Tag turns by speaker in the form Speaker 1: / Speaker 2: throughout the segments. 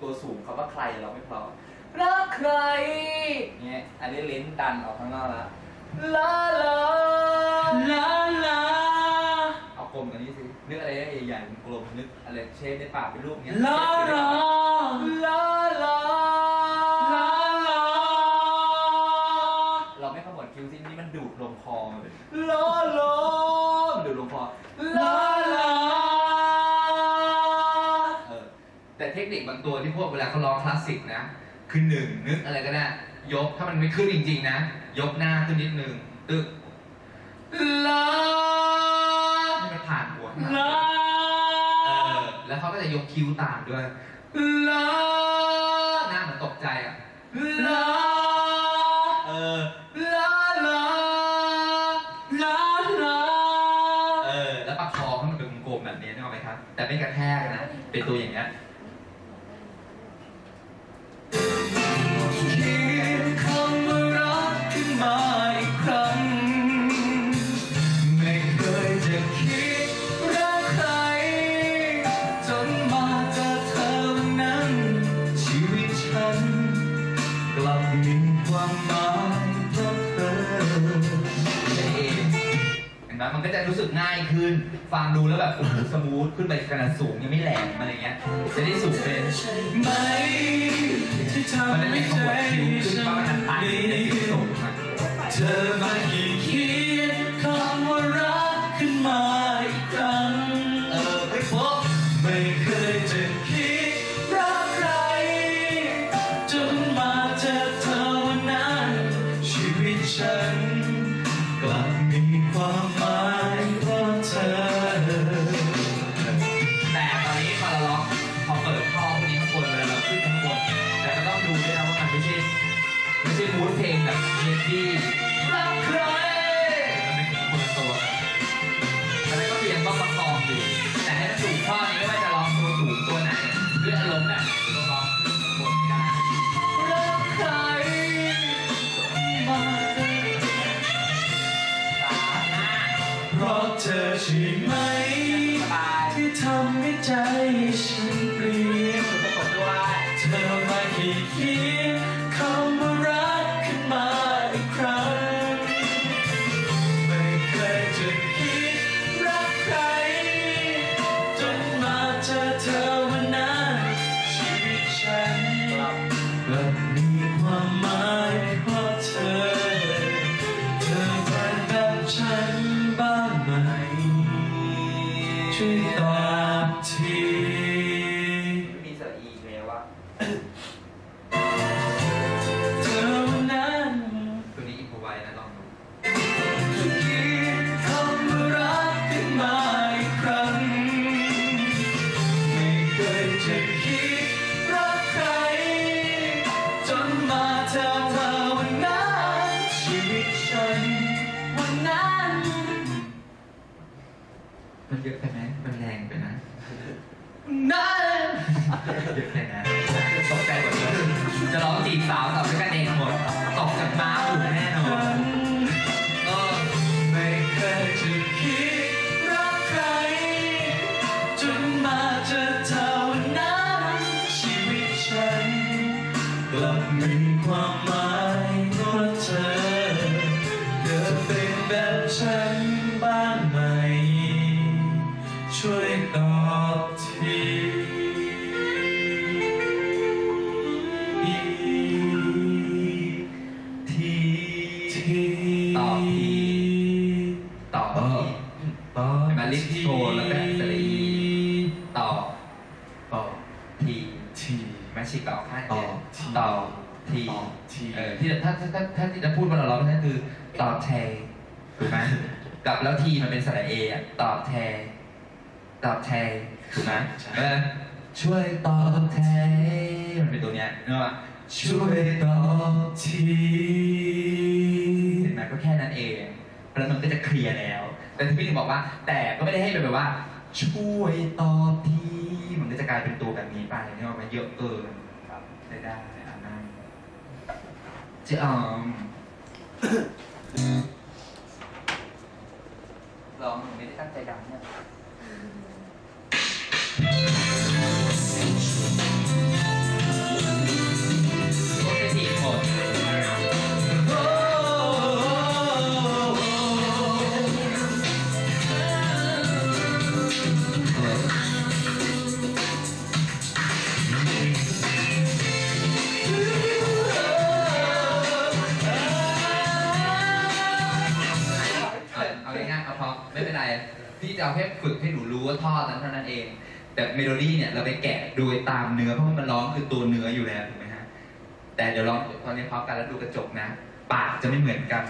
Speaker 1: ตัวสูงคำว่าใครร้องไม่เพราะรักใครเงี้ยอันนี้ลิ้นดันออกข้างนอกแล้วลาลา
Speaker 2: ลาลา
Speaker 1: เอากลมกันนี้สินึกอะไรได้ใหญ่ๆกลมๆนึกอะไรเชฟในปากเป็นรูปเงี้ย
Speaker 2: ลาลา
Speaker 1: ลา เทคนิคบางตัวที่พวกเวลาเขาร้องคลาสสิกนะ คือหนึ่งนึกอะไรก็ได้ ยกถ้ามันไม่ขึ้นจริง ๆ นะ ยกหน้าขึ้นนิดนึงตึก
Speaker 2: ลา
Speaker 1: ให้มันผ่านหัวข้างห
Speaker 2: ลา
Speaker 1: ลังเออแล้วเขาก็จะยกคิ้วตามด้วย
Speaker 2: ลา
Speaker 1: หน้าเหมันตกใจอะ
Speaker 2: ลา
Speaker 1: เออ
Speaker 2: ลาลาลาลา
Speaker 1: เออแล้วประคองให้มันเป็นกลมๆแบบนี้นึกออกไหมครับ แต่ไม่กระแทกนะ เป็นตัวอย่างเงี้ย
Speaker 2: จะรู้
Speaker 1: สึกง่ายขึ้น ฟังดูแล้วแบบโอ้โหสมูทขึ้นไปขนาดสูงยังไม่แหลมอะไรเงี้ยจะได้สูงเป็น
Speaker 2: ไหมที่ทำ
Speaker 1: มันจะ
Speaker 2: ให้
Speaker 1: ไม่ข
Speaker 2: ใจ
Speaker 1: มวดคิ้วขึ้น
Speaker 2: ฉั
Speaker 1: เพราะมัน
Speaker 2: น
Speaker 1: ตัน
Speaker 2: ดี
Speaker 1: ในคิ้วสูงอะ
Speaker 2: เธอมาขีด ไม่ใช่มู
Speaker 1: ดเพลงแบบเฮฟวี่รักใครมันเป็นคนละตัวกันอะไรก็คือยังต้องประคองอยู่ แต่ให้มันถูกท่อนี้ไม่ว่าจะร้องตัวสูงตัวไหนด้วยอารมณ์แบบต้องร้องบนได้
Speaker 2: รักใครมา
Speaker 1: สามหน้า
Speaker 2: เพราะเธอใช่ไหมที่ทำให้ใจ ต่อทีทีแมชชีกับ
Speaker 1: ออก
Speaker 2: ข้างเจ็ดต่
Speaker 1: อ
Speaker 2: ที
Speaker 1: เออที่ถ้าถ้าถ้าที่จะพูดว่าเราเราก็คือตอบแทนถูกไหมกับแล้วทีมันเป็นสระเออะตอบแทนตอบแทนถูกไหมช่วยตอบแทนมันเป็นตัวเนี้ยนะว่า
Speaker 2: ช่วยตอบทีเห็นไหมก็
Speaker 1: แค่นั้นเองแล้วมันก็จะเคลียร์แล้ว แต่ที่พี่ถึงบอกว่า แต่ก็ไม่ได้ให้แบบว่า ช่วยตอบที ก็จะกลายเป็นตัวแบบนี้ไปเนี่ยมันเยอะเกิน
Speaker 2: ครับ
Speaker 1: ได้ได้อ่านได้เจะออมร้องหนูไม่ได้ตั้งใจดังเนี่ย พี่จะเอาแค่ฝึกให้หนูรู้ว่าท่อนั้นเท่านั้นเอง แต่เมโลดี้เนี่ยเราไปแกะโดยตามเนื้อเพราะมันร้องคือตัวเนื้ออยู่แล้วถูกไหมฮะ แต่เดี๋ยวร้องตอนนี้พร้อมกันแล้วดูกระจกนะ ปากจะไม่เหมือนกัน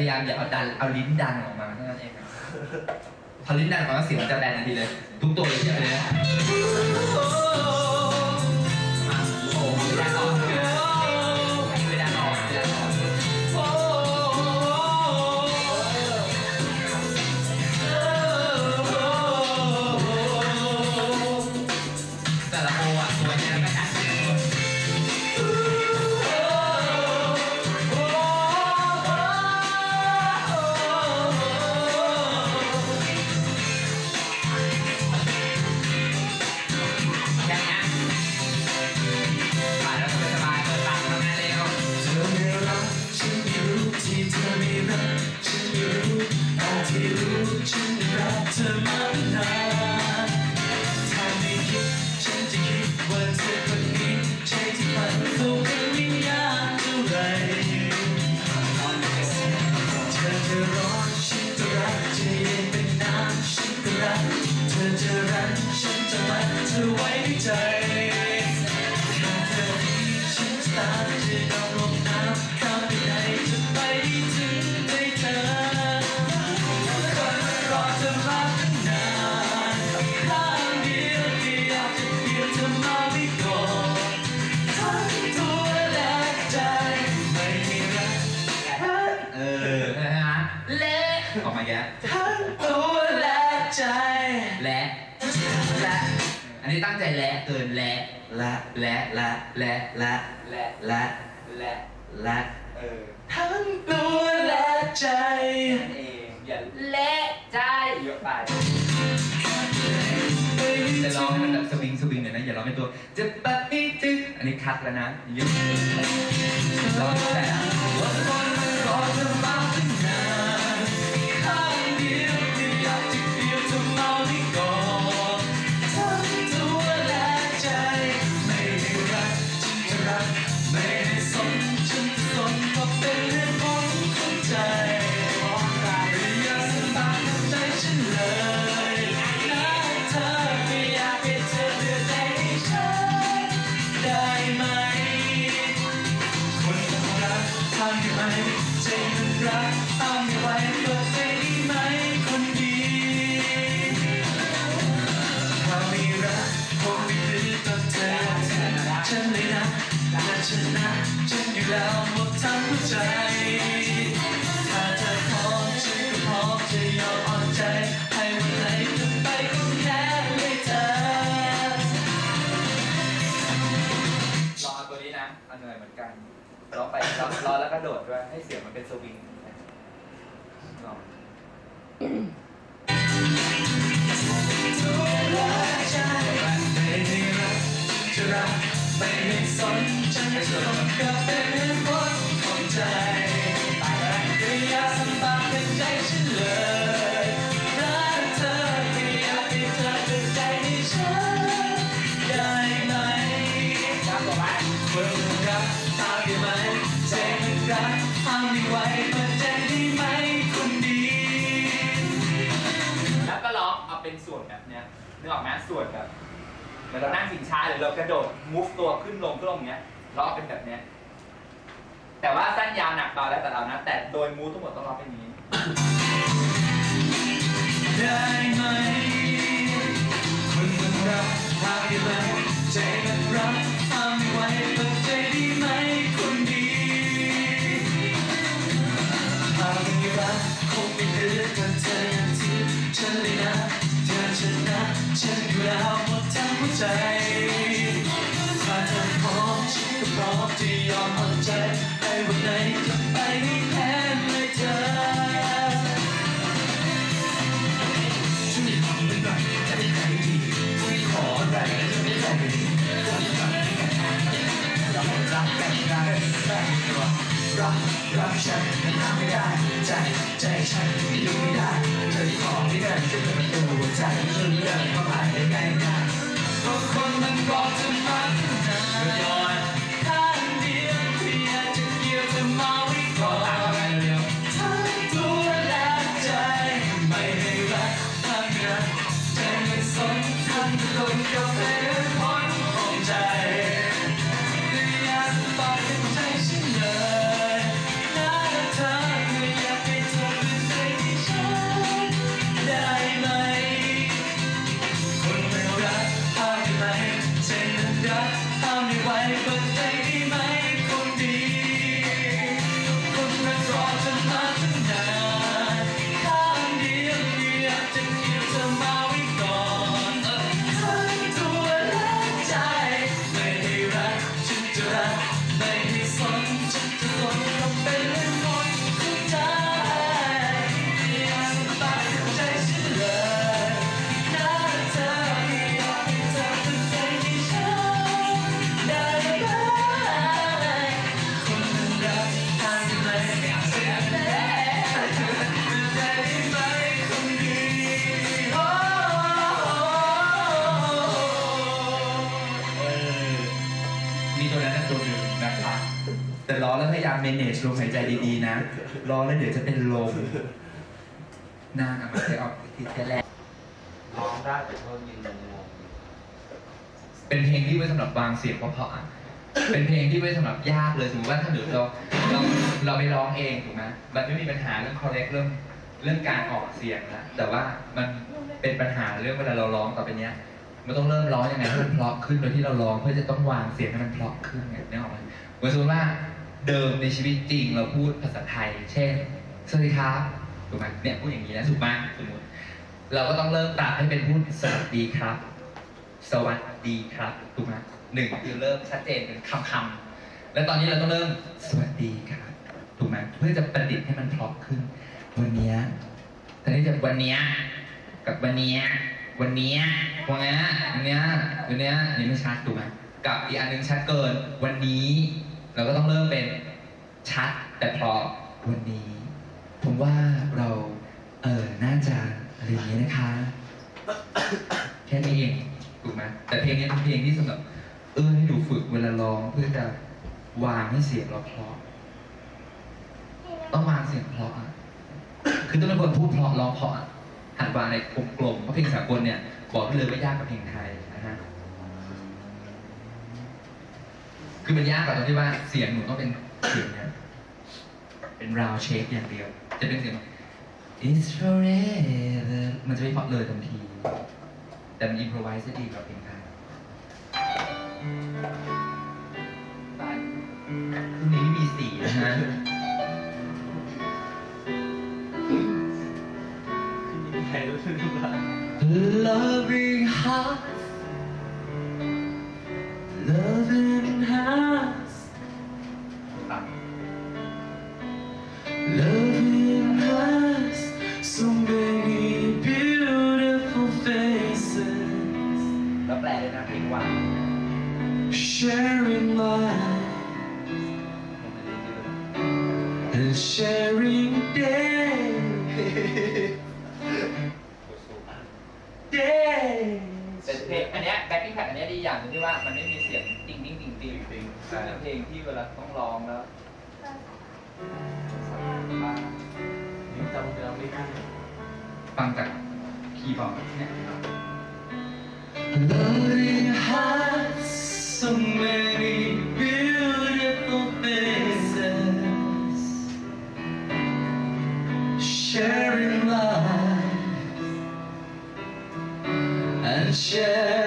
Speaker 1: ยายามอย่าเอาดันเอาลิ้นดันออกมาเท่านั้นเองพอลิ้นดันออกมาเสียงมันจะแบนทันทีเลย ทุกตัวเลยใช่ไหม ใจและเกินและ
Speaker 2: และ
Speaker 1: และและและ
Speaker 2: และ
Speaker 1: และ
Speaker 2: และ
Speaker 1: และ
Speaker 2: และ
Speaker 1: เออ
Speaker 2: ทั้งตัวและใจ
Speaker 1: เองอย่าและใจเยอะไปจะร้องให้มันแบบสวิงสวิงหน่อยนะอย่าร้องเป็นตัวจะปะอีจึ๊กอันนี้คัดแล้วนะเยอะร้องแต่
Speaker 2: ว่าคนมันรอ กันร้องไปรอรอแล้
Speaker 1: วก็โดดด้วยให้เสียงมันเป็นสวิงลอง
Speaker 2: นึกออก
Speaker 3: ไหมส่วนแบบเหมือนเรานั่งสิงช้าหรือเรากระโดด move ตัวขึ้นลงขึ้นลงอย่างเงี้ยล้อเป็นแบบเนี้ยแต่ว่าสั้นยาวหนักเบาแล้วแต่เรานะ แต่โดย move ทั้งหมดต้องล้อเป็นอย่างนี้
Speaker 2: ได้ไหมคนมันรักพาไปไหมใจมันรักทำไว้เปิดใจได้ไหมคนดีหากไม่รักคงไม่เหลือกับเธออย่างที่ฉันเลยนะเธอชนะ ฉันอยู่แล้วหมดทั้งหัวใจถ้าเธอพร้อมฉันก็พร้อมที่ยอมเอาใจ ฉันมันห้ามไม่ได้ใจใจฉันอยู่ไม่ได้เธอขอไม่ได้ช่วยเปิดประตูใจช่วยเดินเข้ามาได้ง่ายง่ายเพราะคนมันรอกจะมาตั้งนานข้างเดียวที่อยากจะเกี่ยวเธอมาไว้ก่อนทั้งตัวและใจไม่ให้รักทางรักใจไม่สนทั้งคนกับเป็นคนของใจก็อยากฝากใจฉัน ลมหายใจดี
Speaker 1: ๆนะ ร้องแล้วเดี๋ยวจะเป็นลมหน้าอะมันจะออกติดแค่แรก
Speaker 4: ร้องได้แต่ก็ยืนงง
Speaker 1: เป็นเพลงที่ไว้สำหรับวางเสียงเพราะๆเป็นเพลงที่ไว้สำหรับยากเลยสมมติว่าถ้าเดี๋ยวเราเราเราไปร้องเองถูกไหมมันไม่มีปัญหาเรื่อง correct เรื่องเรื่องการออกเสียงนะแต่ว่ามันเป็นปัญหาเรื่องเวลาเราร้องต่อไปเนี้ยมันต้องเริ่มร้องยังไงให้มันเพราะขึ้นโดยที่เราร้องเพื่อจะต้องวางเสียงให้มันเพราะขึ้นไงนึกออกไหมเหมือนสมมติว่า เดิมในชีวิตจริงเราพูดภาษาไทย เช่นสวัสดีครับถูกไหมเนี่ยพูดอย่างนี้นะถูกไหมสมมติเราก็ต้องเริ่มปรับให้เป็นพูดสวัสดีครับ สวัสดีครับถูกไหมหนึ่งคือเริ่มชัดเจนเป็นคำคำแล้วตอนนี้เราต้องเริ่มสวัสดีครับถูกไหมเพื่อจะประดิษฐ์ให้มันพราะขึ้น วันนี้ตอนนี้จะวันนี้กับวันนี้วันนี้วันนี้วันนี้วันนี้ยนี่ไม่ชัดถูกไหมกับอีกอันหนึงชัดเกิน วันนี้ เราก็ต้องเริ่มเป็นชัดแต่เพราะวันนี้ ผมว่าเราเออน่าจะอะไรอย่างนี้นะคะ แค่นี้เองถูกไหมแต่เพลงนี้เป็นเพลงที่สำหรับเออให้หนูฝึกเวลาร้องเพื่อจะวางให้เสียงเราเพราะต้องวางเสียงเพราะคือต้องเป็นคนพูดเพราะร้องเพราะหัดวางในกลมๆเพราะเพลงสากลเนี่ย บอกเลยว่ายากกว่าเพลงไทยนะฮะ คือมันยากกว่าตรงที่ว่าเสียงหนูต้องเป็นเสียงเนี่ยเป็นราวเชฟอย่างเดียว จะเป็นเสียง It's forever มันจะไม่เพราะเลยทันที แต่มันอินโพรไวส์ได้ดีกว่าเพลงไทย
Speaker 2: and sharing day day
Speaker 1: แต่เพลงอันเนี้ยแบ็คกิ้งแท็กอันเนี้ยดีอย่างหนึงที่ว่ามันไม่มีเสียงติ๊งติ๊งติ๊งติ๊งติ๊งซึ่งเป็นเพลงที่เวลาต้องร้องแล้ว
Speaker 4: ยังจำเนื้อไม่ได้
Speaker 1: ฟังจากคีย์บอร์ดเนี่ย
Speaker 2: sharing life and sharing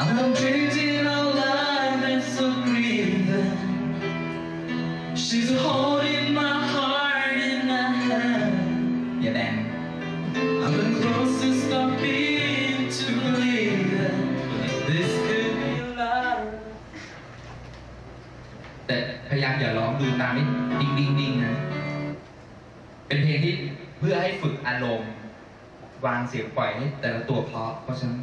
Speaker 2: I'm drinking all life and so grieving. She's holding my heart in her hand.
Speaker 1: อย่าแดง
Speaker 2: I'm the closest I've been to believing this could be love.
Speaker 1: แต่พยายามอย่าร้องดูตามไม่ดิ้งดิ้งดิ้งนะ เป็นเพลงที่เพื่อให้ฝึกอารมณ์ วางเสียงปล่อยให้แต่ละตัวเพราะ เพราะฉะนั้น